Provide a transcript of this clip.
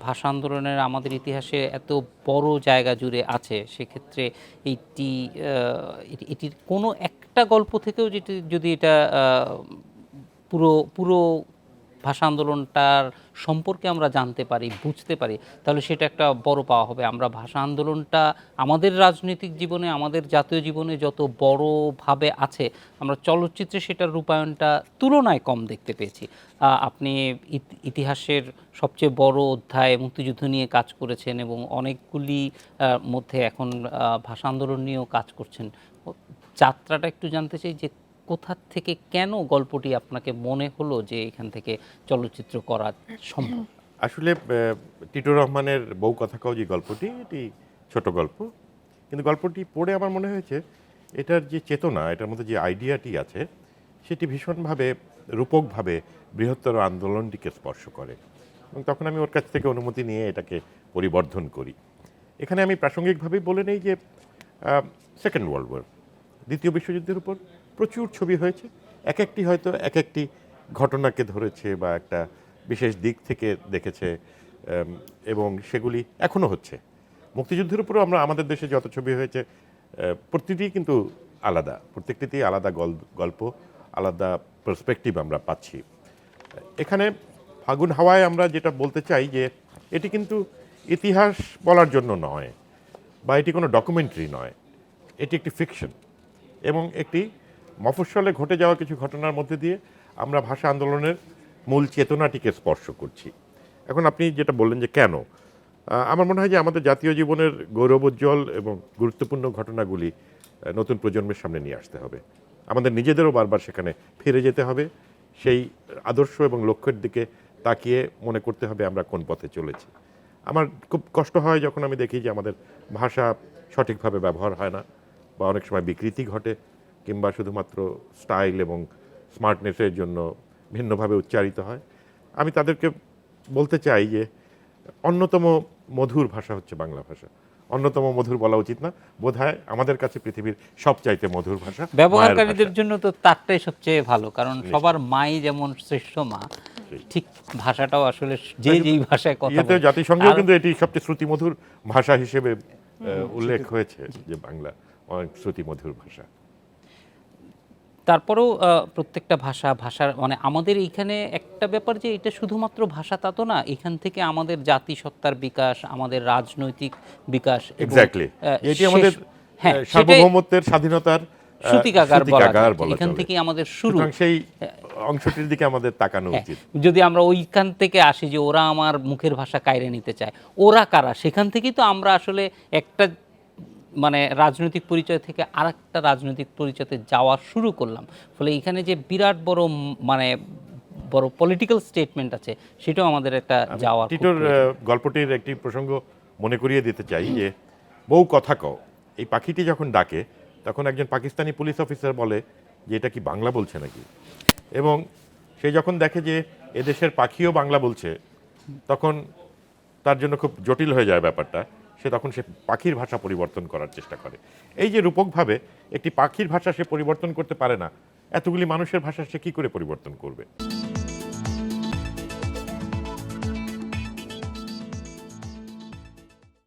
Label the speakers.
Speaker 1: ভাষা আন্দোলনের আমাদের ইতিহাসে এত বড় জায়গা জুড়ে আছে, সেক্ষেত্রে এইটি এটি- এটির কোনো একটা গল্প থেকেও যেটি, যদি এটা পুরো পুরো ভাষা আন্দোলনটার সম্পর্কে আমরা জানতে পারি, বুঝতে পারি, তাহলে সেটা একটা বড় পাওয়া হবে। আমরা ভাষা আন্দোলনটা আমাদের রাজনৈতিক জীবনে, আমাদের জাতীয় জীবনে যত বড়ভাবে আছে, আমরা চলচ্চিত্রে সেটার রূপায়ণটা তুলনায় কম দেখতে পেয়েছি। আপনি ইত- ইতিহাসের সবচেয়ে বড় অধ্যায় মুক্তিযুদ্ধ নিয়ে কাজ করেছেন এবং অনেকগুলি মধ্যে এখন ভাষা আন্দোলন নিয়েও কাজ করছেন। যাত্রাটা একটু জানতে চাই যে কোথা থেকে কেন গল্পটি আপনাকে মনে হলো যে এখান থেকে চলচ্চিত্র করা সম্ভব?
Speaker 2: আসলে টিটু রহমানের বউ কথা যে গল্পটি, এটি ছোট গল্প। কিন্তু গল্পটি পড়ে আমার মনে হয়েছে, এটার যে চেতনা, এটার মধ্যে যে আইডিয়াটি আছে, সেটি ভীষণভাবে, রূপকভাবে বৃহত্তর আন্দোলনটিকে স্পর্শ করে। এবং তখন আমি ওর কাছ থেকে অনুমতি নিয়ে এটাকে পরিবর্ধন করি। এখানে আমি প্রাসঙ্গিকভাবেই বলে নেই যে সেকেন্ড ওয়ার্ল্ড ওয়ার, দ্বিতীয় বিশ্বযুদ্ধের উপর। প্রচুর ছবি হয়েছে। এক একটি হয়তো এক একটি ঘটনাকে ধরেছে বা একটা বিশেষ দিক থেকে দেখেছে এবং সেগুলি এখনও হচ্ছে। মুক্তিযুদ্ধের উপরও আমরা আমাদের দেশে যত ছবি হয়েছে প্রতিটি কিন্তু আলাদা প্রত্যেকটিতেই আলাদা গল- গল্প, আলাদা পার্সপেক্টিভ আমরা পাচ্ছি। এখানে ফাগুন হাওয়ায় আমরা যেটা বলতে চাই যে, এটি কিন্তু ইতিহাস বলার জন্য নয়, বা এটি কোনো ডকুমেন্টারি নয়, এটি একটি ফিকশন এবং একটি মফস্বলে ঘটে যাওয়া কিছু ঘটনার মধ্যে দিয়ে আমরা ভাষা আন্দোলনের মূল চেতনাটিকে স্পর্শ করছি। এখন আপনি যেটা বললেন যে কেন? আমার মনে হয় যে আমাদের জাতীয় জীবনের গৌরবোজ্জ্বল এবং গুরুত্বপূর্ণ ঘটনাগুলি নতুন প্রজন্মের সামনে নিয়ে আসতে হবে। আমাদের নিজেদেরও বারবার সেখানে ফিরে যেতে হবে। সেই আদর্শ এবং লক্ষ্যের দিকে তাকিয়ে মনে করতে হবে আমরা কোন পথে চলেছি। আমার খুব কষ্ট হয় যখন আমি দেখি যে আমাদের ভাষা সঠিকভাবে ব্যবহার হয় না বা অনেক সময় বিকৃতি ঘটে। কিংবা শুধুমাত্র স্টাইল এবং স্মার্টনেসের জন্য ভিন্নভাবে উচ্চারিত হয়। আমি তাদেরকে বলতে চাই যে অন্যতম মধুর ভাষা হচ্ছে বাংলা ভাষা। অন্যতম মধুর বলা উচিত না। বোধহয় আমাদের কাছে পৃথিবীর সবচাইতে মধুর ভাষা
Speaker 1: ব্যবহারকারীদের জন্য তো তারটাই সবচেয়ে ভালো কারণ সবার মাই যেমন শ্রেষ্ঠ মা ঠিক ভাষাটাও আসলে যে যেই ভাষায় কথা বলে।
Speaker 2: জাতিসংঘেও কিন্তু এটি সবচেয়ে শ্রুতিমধুর ভাষা হিসেবে উল্লেখ হয়েছে যে বাংলা অনেক শ্রুতিমধুর ভাষা।
Speaker 1: তারপরেও প্রত্যেকটা ভাষা ভাষার মানে আমাদের এইখানে একটা ব্যাপার যে এটা শুধুমাত্র ভাষা তা তো না এখান থেকে আমাদের জাতিসত্তার বিকাশ আমাদের রাজনৈতিক বিকাশ
Speaker 2: এক্স্যাক্টলি এটি আমাদের
Speaker 1: হ্যাঁ
Speaker 2: সার্বভৌমত্বের স্বাধীনতার
Speaker 1: সূতিকাগার বলা এখান। থেকেই আমাদের শুরু।
Speaker 2: সেই অংশটির দিকে আমাদের তাকানো
Speaker 1: হ্যাঁ,
Speaker 2: উচিত।
Speaker 1: যদি আমরা ওইখান থেকে আসি যে ওরা আমার মুখের ভাষা কায়রে নিতে চায় ওরা কারা? সেখান থেকেই তো আমরা আসলে একটা মানে রাজনৈতিক পরিচয় থেকে আরেকটা রাজনৈতিক পরিচয়তে যাওয়া শুরু করলাম। ফলে এখানে যে বিরাট বড় মানে বড় পলিটিক্যাল স্টেটমেন্ট আছে সেটাও আমাদের একটা যাওয়ার খুব
Speaker 2: টিটোর গল্পটির একটি প্রসঙ্গ মনে করিয়ে দিতে চাই যে বউ কথা কও। এই পাখিটি যখন ডাকে তখন একজন পাকিস্তানি পুলিশ অফিসার বলে যে এটা কি বাংলা বলছে নাকি? এবং সে যখন দেখে যে এদেশের পাখিও বাংলা বলছে তখন তার জন্য খুব জটিল হয়ে যায় ব্যাপারটা। সে তখন সে পাখির ভাষা পরিবর্তন করার চেষ্টা করে। এই যে রূপকভাবে একটি পাখির ভাষা সে পরিবর্তন করতে পারে না, এতগুলি মানুষের ভাষা সে কী করে পরিবর্তন করবে?